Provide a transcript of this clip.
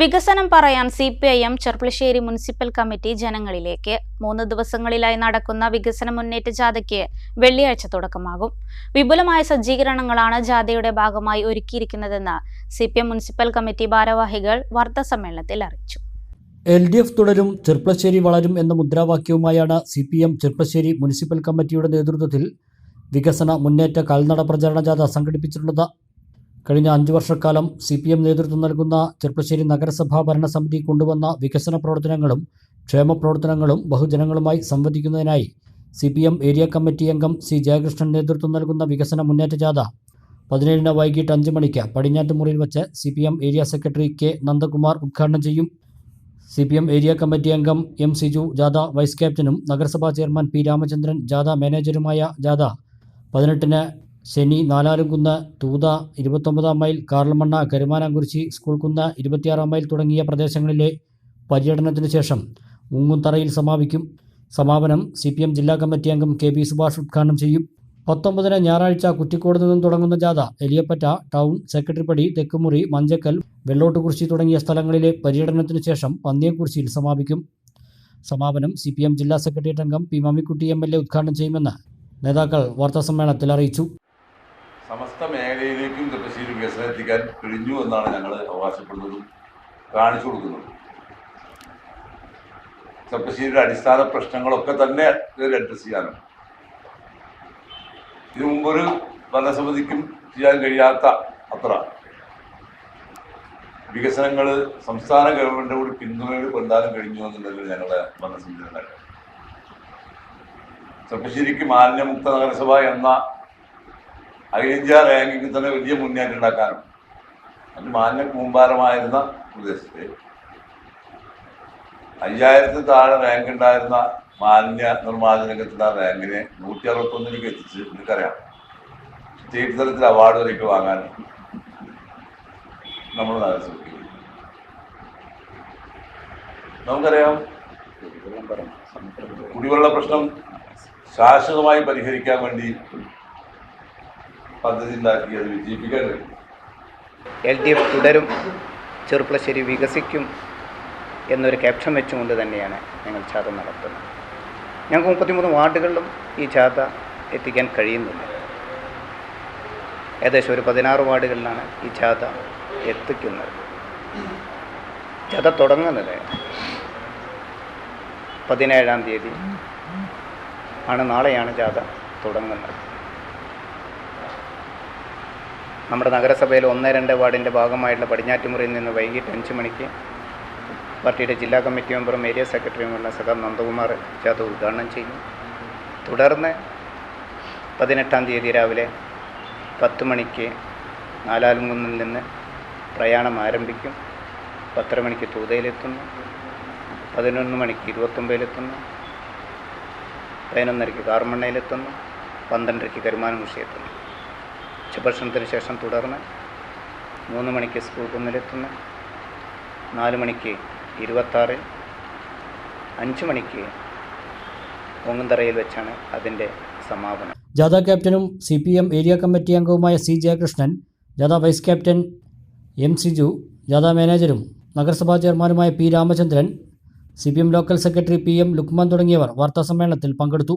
വികസനം പറയാൻ C P I M Cherpulassery municipal committee ജനങ്ങളിലേക്ക് മൂന്ന് ദിവസങ്ങളിലായി നടക്കുന്ന വികസന മുന്നേറ്റ ജാഥയ്ക്ക് വെള്ളിയാഴ്ച തുടക്കമാകും. വിപുലമായ സജ്ജീകരണങ്ങളാണ് ജാഥയുടെ ഭാഗമായി ഒരുക്കിയിരിക്കുന്നതെന്ന് C P M municipal committee ഭാരവാഹികൾ വാർത്താസമ്മേളനത്തിൽ അറിയിച്ചു. എൽ ഡി എഫ് തുടരും ചെർപ്പുളശ്ശേരി വളരും എന്ന മുദ്രാവാക്യവുമായാണ് C P M Cherpulassery municipal കമ്മിറ്റിയുടെ നേതൃത്വത്തിൽ വികസന മുന്നേറ്റ കാൽനട പ്രചാരണ ജാഥ സംഘടിപ്പിച്ചിട്ടുള്ളത്. കഴിഞ്ഞ അഞ്ചു വർഷക്കാലം സി പി എം നേതൃത്വം നൽകുന്ന ചെർപ്പശ്ശേരി നഗരസഭാ ഭരണസമിതി കൊണ്ടുവന്ന വികസന പ്രവർത്തനങ്ങളും ക്ഷേമ പ്രവർത്തനങ്ങളും ബഹുജനങ്ങളുമായി സംവദിക്കുന്നതിനായി C P M area committee അംഗം സി ജയകൃഷ്ണൻ നേതൃത്വം നൽകുന്ന വികസന മുന്നേറ്റ ജാഥ പതിനേഴിന് വൈകിട്ട് അഞ്ച് മണിക്ക് പടിഞ്ഞാറ്റുമുറിയിൽ വെച്ച് C P M area secretary K Nandakumar ഉദ്ഘാടനം ചെയ്യും. C P M area committee അംഗം എം സിജു ജാഥ വൈസ് ക്യാപ്റ്റനും നഗരസഭാ ചെയർമാൻ പി രാമചന്ദ്രൻ ജാഥ മാനേജരുമായ ജാഥ പതിനെട്ടിന് ശനി നാലാലുംകുന്ന് തൂത ഇരുപത്തൊമ്പതാം മൈൽ കാർലമണ്ണ കരുമാനാംകുരിശി സ്കൂൾ കുന്ന് ഇരുപത്തിയാറാം മൈൽ തുടങ്ങിയ പ്രദേശങ്ങളിലെ പര്യടനത്തിന് ശേഷം മുങ്ങുംതറയിൽ സമാപിക്കും. സമാപനം സി പി എം ജില്ലാ കമ്മിറ്റി അംഗം കെ പി സുഭാഷ് ഉദ്ഘാടനം ചെയ്യും. പത്തൊമ്പതിന് ഞായറാഴ്ച കുറ്റിക്കോട് നിന്നും തുടങ്ങുന്ന ജാഥ എലിയപ്പറ്റ ടൗൺ സെക്രട്ടറിപ്പടി തെക്കുമുറി മഞ്ചക്കൽ വെള്ളോട്ടുകുറിശി തുടങ്ങിയ സ്ഥലങ്ങളിലെ പര്യടനത്തിന് ശേഷം പന്നിയക്കുറിശിയിൽ സമാപിക്കും. സമാപനം സി പി എം ജില്ലാ സെക്രട്ടേറിയറ്റ് അംഗം P Mammikutty M L A ഉദ്ഘാടനം ചെയ്യുമെന്ന് നേതാക്കൾ വാർത്താസമ്മേളനത്തിൽ അറിയിച്ചു. സമസ്ത മേഖലയിലേക്കും ചെറുപ്പശ്ശേരി വികസനം എത്തിക്കാൻ കഴിഞ്ഞു എന്നാണ് ഞങ്ങൾ അവകാശപ്പെടുന്നതും കാണിച്ചു കൊടുക്കുന്നതും. ചെറുപ്പശ്ശേരിയുടെ അടിസ്ഥാന പ്രശ്നങ്ങളൊക്കെ തന്നെ ഇതിൽ അഡ്രസ് ചെയ്യാനാണ് ഇതിനു മുമ്പൊരു ഭരണസമിതിക്കും ചെയ്യാൻ കഴിയാത്ത അത്ര. വികസനങ്ങൾ സംസ്ഥാന ഗവൺമെന്റ് കൂടി പിന്തുണയിൽ കൊണ്ടാലും കഴിഞ്ഞു എന്നുള്ളത് ഞങ്ങളുടെ ഭരണസമിതി നേട്ടം ചെപ്പശ്ശേരിക്ക് മാലിന്യമുക്ത നഗരസഭ എന്ന അഖിലേന്ത്യാ റാങ്കിങ്ങിൽ തന്നെ വലിയ മുന്നേറ്റം ഉണ്ടാക്കാനും. അത് മാന്യ കൂമ്പാരമായിരുന്ന പ്രദേശത്ത് അയ്യായിരത്തിൽ താഴെ റാങ്ക് ഉണ്ടായിരുന്ന മാലിന്യ നിർമ്മാർജന ആ റാങ്കിനെ നൂറ്റി അറുപത്തൊന്നിലേക്ക് എത്തിച്ച് നിങ്ങൾക്കറിയാം. സ്റ്റേറ്റ് തലത്തിൽ അവാർഡ് വരെയൊക്കെ വാങ്ങാൻ നമ്മൾ ശ്രമിക്കും നമുക്കറിയാം കുടിവെള്ള പ്രശ്നം ശാശ്വതമായി പരിഹരിക്കാൻ വേണ്ടി പദ്ധതി ഉണ്ടാക്കി അത് വിജയിപ്പിക്കാൻ കഴിയും. എൽ ഡി എഫ് തുടരും ചെറുപ്പശ്ശേരി വികസിക്കും എന്നൊരു ക്യാപ്ഷൻ വെച്ചുകൊണ്ട് തന്നെയാണ് ഞങ്ങൾ ചാത നടത്തുന്നത്. ഞങ്ങൾക്ക് മുപ്പത്തിമൂന്ന് വാർഡുകളിലും ഈ ചാത എത്തിക്കാൻ കഴിയുന്നില്ല. ഏകദേശം ഒരു പതിനാറ് വാർഡുകളിലാണ് ഈ ചാത എത്തിക്കുന്നത്. ചാത തുടങ്ങുന്നത് പതിനേഴാം തീയതി ആണ് നാളെയാണ് ചാത തുടങ്ങുന്നത്. നമ്മുടെ നഗരസഭയിൽ ഒന്ന് രണ്ട് വാർഡിന്റെ ഭാഗമായിട്ടുള്ള പടിഞ്ഞാറ്റുമുറിയിൽ നിന്ന് വൈകിട്ട് അഞ്ച് മണിക്ക് പാർട്ടിയുടെ ജില്ലാ കമ്മിറ്റി മെമ്പറും ഏരിയ സെക്രട്ടറിയുമുള്ള സഖാ നന്ദകുമാർ ജാഥ ഉദ്ഘാടനം ചെയ്യും. തുടർന്ന് പതിനെട്ടാം തീയതി രാവിലെ പത്ത് മണിക്ക് നാലാലുംകുന്നിൽ നിന്ന് പ്രയാണം ആരംഭിക്കും. പത്തര മണിക്ക് തൂതയിലെത്തുന്നു. പതിനൊന്ന് മണിക്ക് ഇരുപത്തൊമ്പതിലെത്തുന്നു. പതിനൊന്നരയ്ക്ക് കാർമണ്ണയിലെത്തുന്നു. പന്ത്രണ്ടരയ്ക്ക് കരുമാനമുഷി എത്തുന്നു ഉച്ചഭക്ഷണത്തിന് ശേഷം തുടർന്ന് മൂന്ന് മണിക്ക് സ്കൂൾ കുന്നിലെത്തുന്നു. നാല് മണിക്ക് ഇരുപത്താറ്. അഞ്ച് മണിക്ക് പൊങ്ങുന്തറയിൽ വെച്ചാണ് അതിന്റെ സമാപനം. ജാഥ ക്യാപ്റ്റനും C P M area committee അംഗവുമായ സി ജയകൃഷ്ണൻ ജാഥ വൈസ് ക്യാപ്റ്റൻ എം സിജു ജാഥ മാനേജരും നഗരസഭാ ചെയർമാനുമായ P Ramachandran C P M local secretary P M Lukman തുടങ്ങിയവർ വാർത്താസമ്മേളനത്തിൽ പങ്കെടുത്തു.